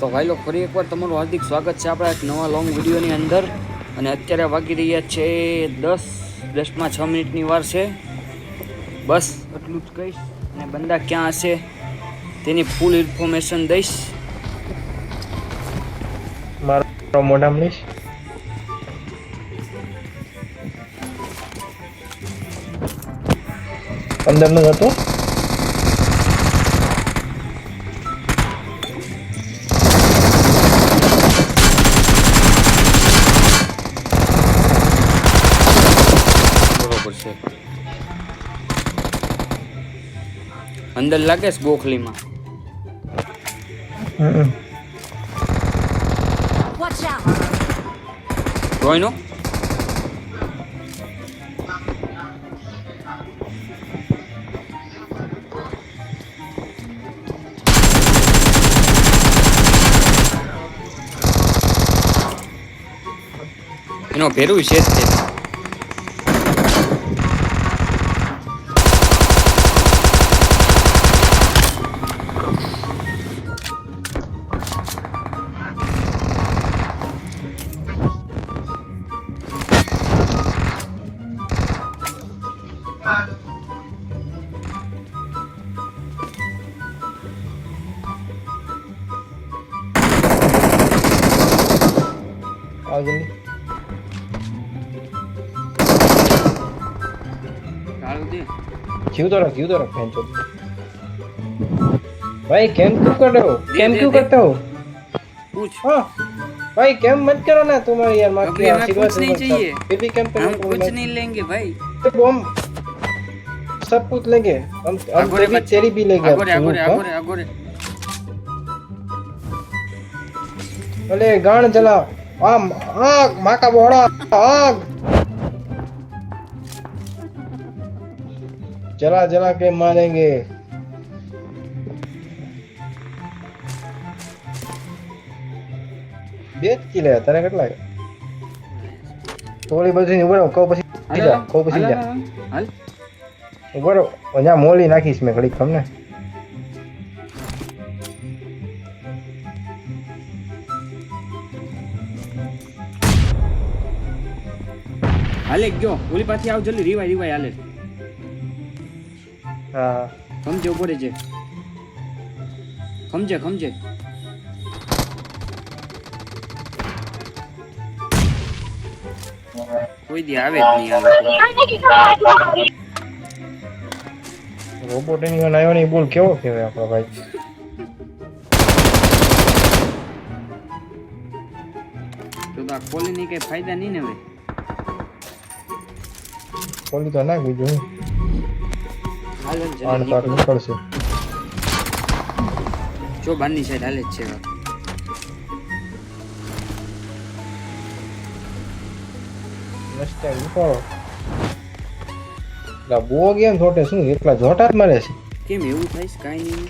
તો ભાઈ લોકો ફરી એકવાર તમારું હાર્દિક સ્વાગત છે આપણા એક નવા લોંગ વિડીયોની અંદર. અને અત્યારે વાગી રહ્યા છે દસ, દસમાં છ મિનિટની વાર છે. બસ એટલું જ કહીશ. અને બંદા ક્યાં હશે તેની ફૂલ ઇન્ફોર્મેશન દઈશ. મારો મોઢામાં લઈશ અંદરનું હતું? છે અંદર લાગે છે ગોખલીમાં. Watch એનો ભેરું છે જ क्यों तो रख क्यों तो रख पहन चलो भाई कैम क्यों कर रहे हो? कैम क्यों करते हो? पूछ। हाँ भाई कैम मत करो ना तुम्हारे यार माँ की आशीर्वाद नहीं चाहिए। फिर भी कैम पहन कुछ नहीं लेंगे भाई। तो बम सब कुछ लेंगे। हम हम तेरी चेरी भी लेंगे अगोरे अगोरे अगोरे अगोरे अरे गान जला। आम आग माँ का बोड़ा आग। जला जला के मारेंगे બે જ કિલે તારે કેટલા તો ઓલી બધી ઉભો રહો કહું પછી જા કહું પછી જા હાલ ઉભો રહો ત્યાં મોલી નાખીશ મેં ઘડીક તમને હાલે ગયો ઓલી પાછી આવ જલ્દી રીવાય રીવાય હાલે હા. સમજે ઊભો છે સમજે સમજે. કોઈ દી આવે જ નહીં રોબોટ એની વાન આવ્યો ને બોલ કેવો કહેવાય આપણો ભાઈ? તો આ કોલીની કઈ ફાયદા નહીં ને હવે? કોલી તો ના બીજું આણ પાક નીકળશે જો બહારની સાઈડ હાલે જ છે ટાઈમ નીકળો એટલે બો ગેમ છોટે શું? એકલા જોટા જ મારે છે. કેમ એવું થાય છે? કાંઈ નહીં.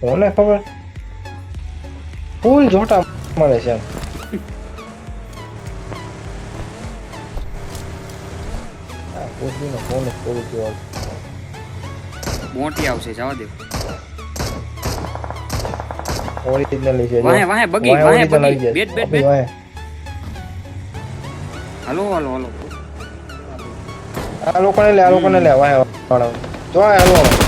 કોને ખબર? ફૂલ જોટા મળે છે એમ. કોથળીનો ફોન જ થોડું જોવા મોટી આવશે જવા દે ઓરિજિનલ છે. વાહે, વાહે, બગી, વાહે બગી. બેટ, બેટ, બેટ. વાહે. હાલો હાલો હાલો આ લોકોને લે આ લોકોને લે વાહે વાળા જો આ હાલો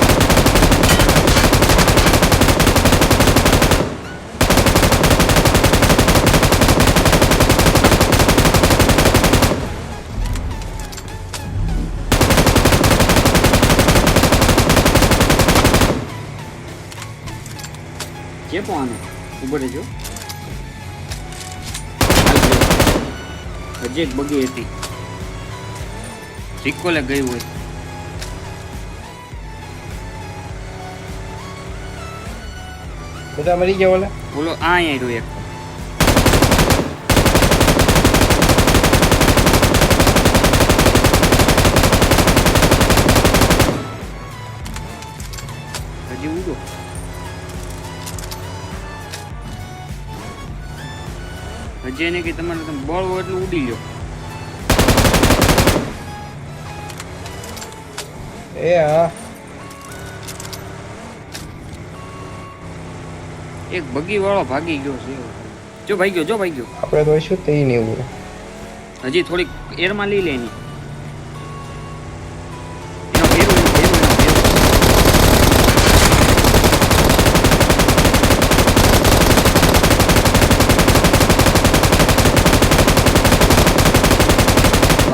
જે પણ ઊભો રહેજો હજી એક બગી હતી. સિક્કોલે ગઈ હોય. બધા મરી ગયા ઓલા? બોલો આ અહીંયા રહ્યો એક. હજી ઉડો હજી એને કે તમારે તમે બળ હોય એટલે ઉડી લો એ હા. એક બગી વાળો ભાગી ગયો છે જો ભાઈ ગયો જો ભાઈ ગયો. આપણે તો શું તે નહીં એવું? હજી થોડીક એરમાં લઈ લે એની એનો ભેરું, એનો ભેરું, એનો ભેરું.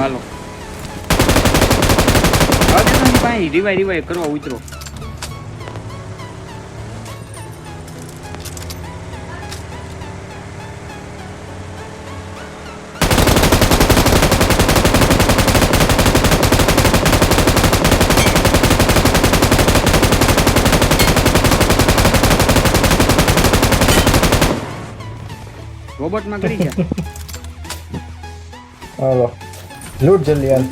હાલો. હવે રિવાય રિવાય કરવા ઉતરો. રોબોટમાં કરી ગયા. હાલો. લૂટ જલ્દી યાર.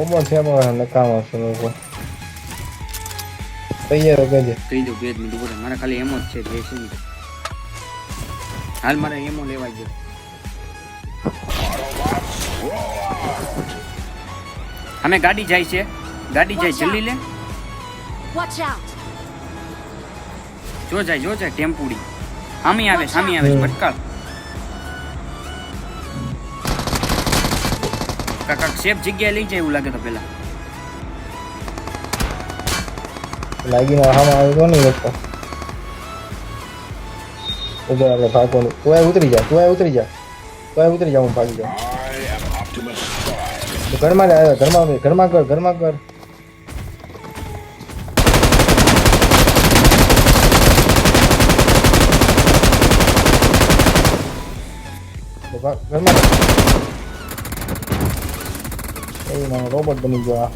ઓમો છે પણ નકામો છે લોકો તૈયાર કહેજે કહી દઉં બે મિનિટ ઊભો રહે. ખાલી એમો જ છે બે છે. હાલ મારે એમો લેવા ગયો અમે ગાડી જાય છે. ગાડી જાય જલ્દી લે! જો જાય જો જાય ટેમ્પુડી. સામી આવે સામી આવે. ભટકાળ. કાકા સેફ જગ્યાએ લઈ જાય એવું લાગે તો પેલા લાગીને હામાં આવી તો નહીં લોકો ઉધર આપણે ભાગવાનું. તું આ ઉતરી જા તું આ ઉતરી જા. તું આ ઉતરી જા હું ભાગી જાઉં. તું ઘરમાં લે આવ્યો ઘરમાં કર, ઘરમાં કર ઘરમાં કર. તો ભાગ, ઘરમાં કર. એ મારો રોબોટ બની ગયો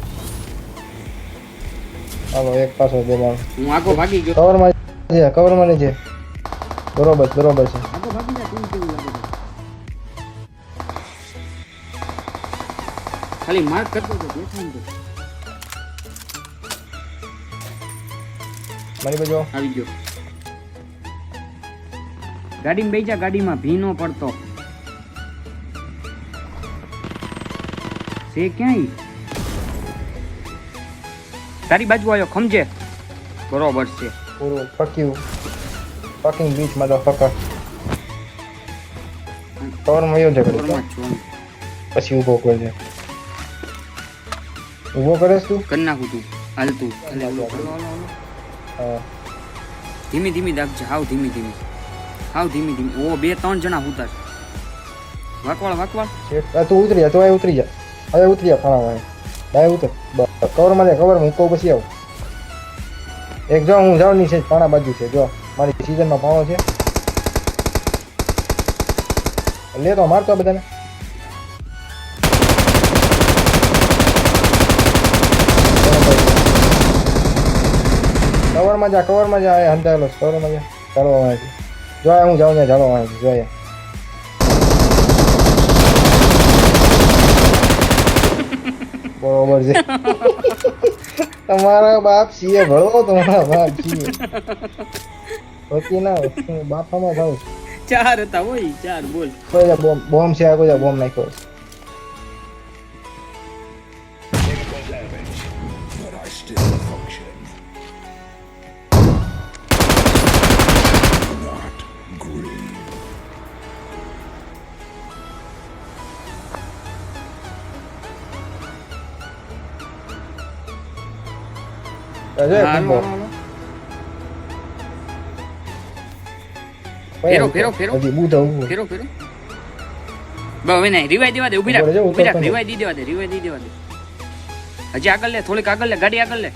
હાલો એક પાછો દેવાનો હું આગો ભાગી ગયો. કવરમાં છે કવરમાં નહીં છે બરોબર બરોબર છે. આગો ભાગી જા તું કેવું લાગે ખાલી માર્ક કરતો તો દેખાય ને. મારી બાજુ આવી. ગયો. ગાડીમાં બેસી જા ગાડીમાં ભી નો પડતો. છે ક્યાંય? તારી બાજુ આવ્યો ખમજે. બરોબર છે. પૂરું ફક્યું. ફકિંગ બીચમાં ફકર કવરમાં યો છે બરોબર જ છું. પછી ઊભો કરજે ઊભો કરે તું? કરી નાખું તું. હાલ તું. ધીમી ધીમી દાખજે હાવ ધીમી ધીમી. હાવ ધીમી ધીમી. ઓ બે ત્રણ જણા ઉતાર. વાકવાળ વાકવાળ. તું ઉતરી જા તું ઉતરી જા. હવે ઉતરી આવ ફાણા ભાઈ ઉતર. બસ કવરમાં લે કવર મૂકો પછી આવ. એક જો હું જાઉં છે પાણા બાજુ છે. જો, મારી સિઝનમાં પાણો છે. લે તો મારતો બધાને. કવરમાં જા કવરમાં જા, એ હંતાયેલો કવરમાં જા. ચાલો અહીંયાથી જો આ હું જાઉં ત્યાં ચાલો અહીંયાથી જો બરોબર છે તમારા બાપ સીએ ભણો તમારા બાપ છીએ. હોતી ના. બાપામાં ભાવ ચાર હતા હોય ચાર બોલ. કોઈ બોમ્બ છે કોઈ બોમ્બ નાખ્યો છે અજય હા, કુંભો. હાલો, હાલો. ફેરો, ફેરો, ફેરો. હજી બુધા ઊભું. ફેરો ફેરો બસ હવે નહીં રિવાય દેવા દે ઊભી રાખ ઊભી રાખ. રિવાય દી દેવા દે રિવાય દી દેવા દે હજી આગળ લે થોડીક આગળ લે ગાડી આગળ લે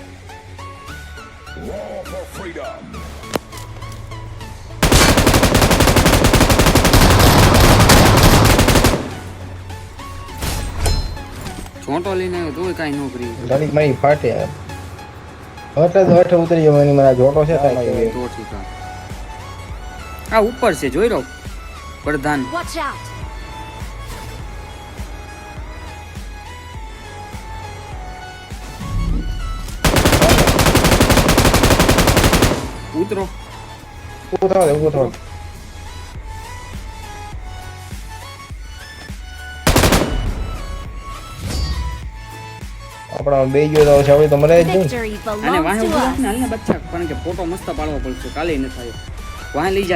છોટો લઈને આવ્યો તોય કાંઈ નોકરી ગાડી મારી ફાટે. હઠ જ હઠ ઉતરી ગયો એની મારા જોટો છે. આ ઉપર છે જોઈ રહો પ્રધાન. ઉતરો. ઉતરો ઉતરો. આપણે બે ગયો તો છે તો મરે જ નહીં. આને વાહે ઊભો રાખ ને હાલને બચ્ચા કારણ કે ફોટો મસ્ત પાડવો પડશે કાલે ન થાય. વાહે લઈ જા.